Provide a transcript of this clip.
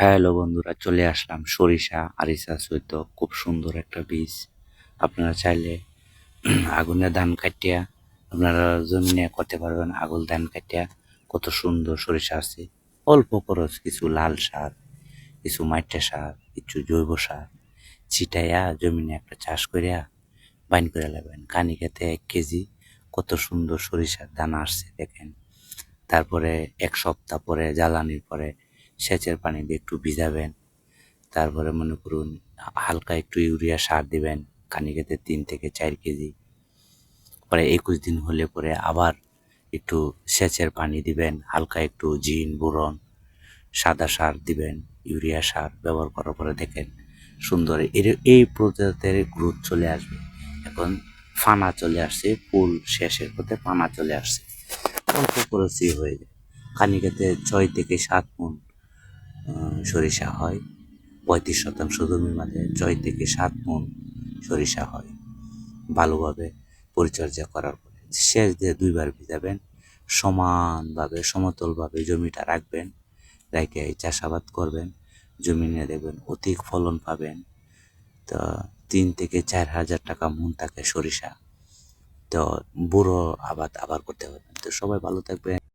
Hello বন্ধুরা, চলে আসলাম সরিষা আরিসা সৈত, খুব সুন্দর একটা বীজ। আপনারা চাইলে আগুনে ধান কাটিয়া, আপনারা জমিনে করতে পারবেন আগুন ধান কাটিয়া। কত সুন্দর সরিষা আছে। অল্প খরচ কিছু লাল সার, কিছু মাইটা সার, কিছু জৈব সার। ছিটাইয়া জমিনে একটা চাষ করিয়া বাইন করে লাগবেন কানি খেতে এক কেজি কত সুন্দর সরিষার দানা আসছে, দেখেন। তারপরে এক সপ্তাহ পরে, জ্বালানির পরে সেচের পানি দিয়ে একটু ভিজাবেন। তারপরে মনে করুন, হালকা একটু ইউরিয়া সার দিবেন কানিকেতে তিন থেকে চার কেজি। পরে একুশ দিন হলে পরে আবার একটু সেচের পানি দিবেন, হালকা একটু জিন, বুরন, সাদা সার দিবেন, ইউরিয়া সার ব্যবহার করার পরে দেখেন সুন্দর এর, এই প্রজাতির গ্রোথ চলে আসবে। এখন ফানা চলে আসছে, ফুল শেষের পথে পানা চলে আসছে। অল্প খরচই হয়ে যায়। কানিকাতে ছয় থেকে সাত মন সরিষা হয়। পঁয়ত্রিশ শতাংশ জমির মাঝে ছয় থেকে সাত মন সরিষা হয়। ভালোভাবে পরিচর্যা করার পরে শেষ দিয়ে দুইবার ভিজাবেন। সমানভাবে, সমতলভাবে জমিটা রাখবেন। রেখে চাষাবাদ করবেন। জমি নিয়ে দেখবেন অধিক ফলন পাবেন। তো তিন থেকে চার হাজার টাকা মন থাকে সরিষা। তো বুড়ো আবাদ আবার করতে পারবেন তো সবাই ভালো থাকবেন।